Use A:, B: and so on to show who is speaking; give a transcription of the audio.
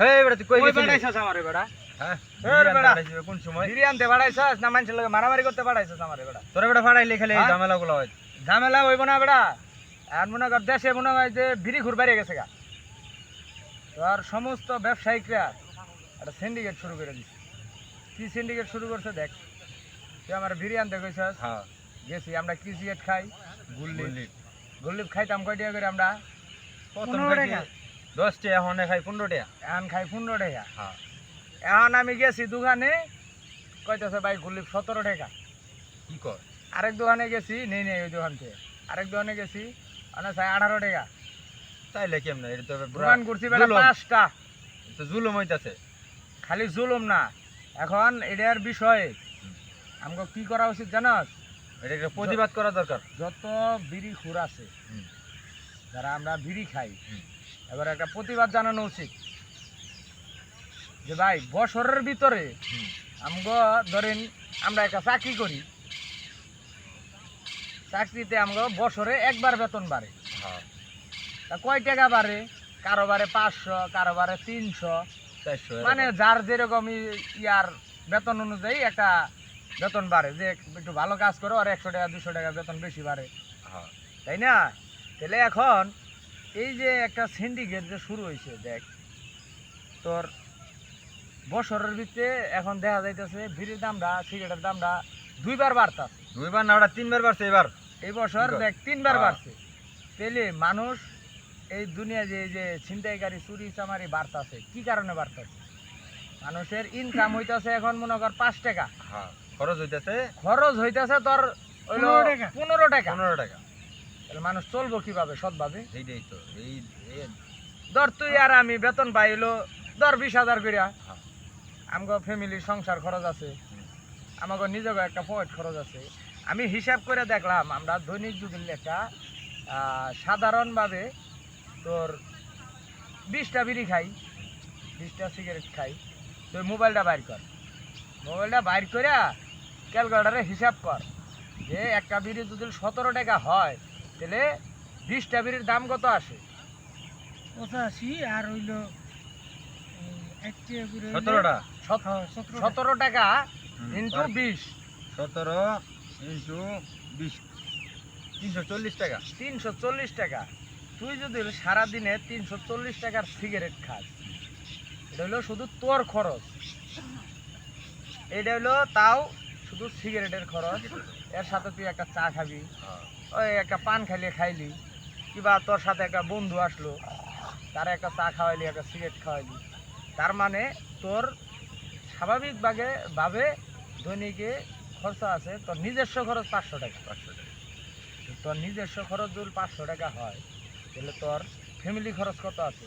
A: হেই বেটা তুই কই
B: কই আমারে বেড়া?
A: হ্যাঁ
B: এর বেটা।
A: বেটা কোন সময়?
B: বিড়ি আনতে বাড়াইছস না মানুষের লগে মারামারি করতে বাড়াইছস আমারে বেড়া?
A: তোরা বেটা ফাড়াইলে খালি এই
B: হ্যাঁ?
A: ঝামেলাগুলো হয়।
B: ঝামেলা হইব না বেড়া। আর মনে কর দেশে মনে হয় যে বিড়ি ঘুর বাইরে গেছে গা। তোর সমস্ত ব্যবসায়িকরা একটা সিন্ডিকেট শুরু করে দিছে। কি সিন্ডিকেট শুরু করছে দেখ। তুই আমার বিড়ি আনতে কইছস
A: হ্যাঁ।
B: গেছি আমরা কি সিগারেট খাই গুল্লি।
A: বললি
B: গুল্লিপ খাইতাম কয় টাকা করে আমরা? পনেরো টাকা।
A: দশ টাকা এখন খাই পনেরো টাকা
B: এখন খাই পনেরো টাকা
A: হ্যাঁ।
B: এখন আমি গেছি দোকানে কইতেছে ভাই গুল্লিপ সতেরো টাকা।
A: কি কর?
B: আরেক দোকানে গেছি নেই নেই ওই দোকান থেকে। আরেক দোকানে গেছি চাই আঠারো টাকা।
A: তাইলে কেমনে? এটা তো
B: দোকান করছি বেলা। পাঁচটা।
A: তো জুলুম হইতাছে।
B: খালি জুলুম না। এখন এটার বিষয়ে আমাকে কি করা উচিত জানাস?
A: এটা প্রতিবাদ করা দরকার।
B: যত বিড়ি খুর আছে। যারা আমরা বিড়ি খাই। এবার একটা প্রতিবাদ জানানো উচিত। যে ভাই বছরের ভিতরে। আমগো ধরেন আমরা একটা চাকরি করি। চাকরিতে আমগো বছরে একবার বেতন বাড়ে।
A: হ্যাঁ।
B: তা কয় টাকা বাড়ে? কারও বারে পাঁচশো কারও বারে তিনশো।
A: চারশো
B: মানে যার যেরকম ইয়ার বেতন অনুযায়ী একটা বেতন বাড়ে। যে একটু ভালো কাজ করো আর একশো টাকা দুশো টাকা বেতন বেশি বাড়ে।
A: হ্যাঁ।
B: তাই না? তাহলে এখন এই যে একটা সিন্ডিকেট যে শুরু হয়েছে দেখ তোর বছরের ভিতরে এখন দেখা যাইতেছে বিড়ির দামটা সিগারেটের দামটা দুইবার বাড়তাছে।
A: দুইবার না ওটা তিনবার বাড়ছে এবার।
B: এই বছর দেখ তিনবার
A: হ্যাঁ।
B: বাড়ছে। তাহলে মানুষ এই দুনিয়া যে এই যে ছিনতাইকারী চুরি চামারি বাড়তাছে কি কারণে বাড়তাছে? মানুষের ইনকাম হইতাছে এখন মনে কর পাঁচ টাকা।
A: হ্যাঁ খরচ হইতাছে
B: খরচ হইতাছে তোর
C: পনেরো টাকা।
B: পনেরো টাকা।
A: পনেরো টাকা।
B: তাহলে মানুষ চলবো কীভাবে সৎভাবে
A: এইটাই তো এই
B: ধর তুই আর আমি বেতন পাইলো ধর বিশ হাজার করিয়া। আমগো ফ্যামিলির সংসার খরচ আছে। আমাকে নিজেকে একটা পয়েন্ট খরচ আছে আমি হিসাব করে দেখলাম আমরা দৈনিক যুগের একটা আহ, সাধারণভাবে তোর বিশটা বিড়ি খাই বিশটা সিগারেট খাই তুই মোবাইলটা বাইর কর মোবাইলটা বাইর করে ক্যালকুলেটারে হিসাব কর যে একটা বিড়ি যদি সতেরো টাকা হয় তাহলে বিশটা বিড়ির দাম কত আসে?
C: পঁচাশি আর হইল হইলে-
A: সতেরোটা।
C: হ্যাঁ, সতেরো টাকা।
B: ইন্টু বিশ।
A: সতেরো ইন্টু বিশ। তিনশো চল্লিশ টাকা।
B: তিনশো চল্লিশ টাকা। তুই যদি সারাদিনে তিনশো চল্লিশ টাকার সিগারেট খাস এটা হলো শুধু তোর খরচ। এটা হলো তাও শুধু সিগারেটের খরচ। এর সাথে তুই একটা চা খাবি।
A: হ্যাঁ।
B: ওই একটা পান খাইলে খাইলি কিবা তোর সাথে একটা বন্ধু আসলো তার একটা চা খাওয়াইলি একটা সিগারেট খাওয়াইলি। তার মানে তোর স্বাভাবিকভাবে ভাবে দৈনিকে খরচ আছে তোর নিজস্ব খরচ পাঁচশো টাকা।
A: পাঁচশো টাকা।
B: তোর নিজস্ব খরচ যদি পাঁচশো টাকা হয় তাহলে তোর ফ্যামিলি খরচ কত আছে?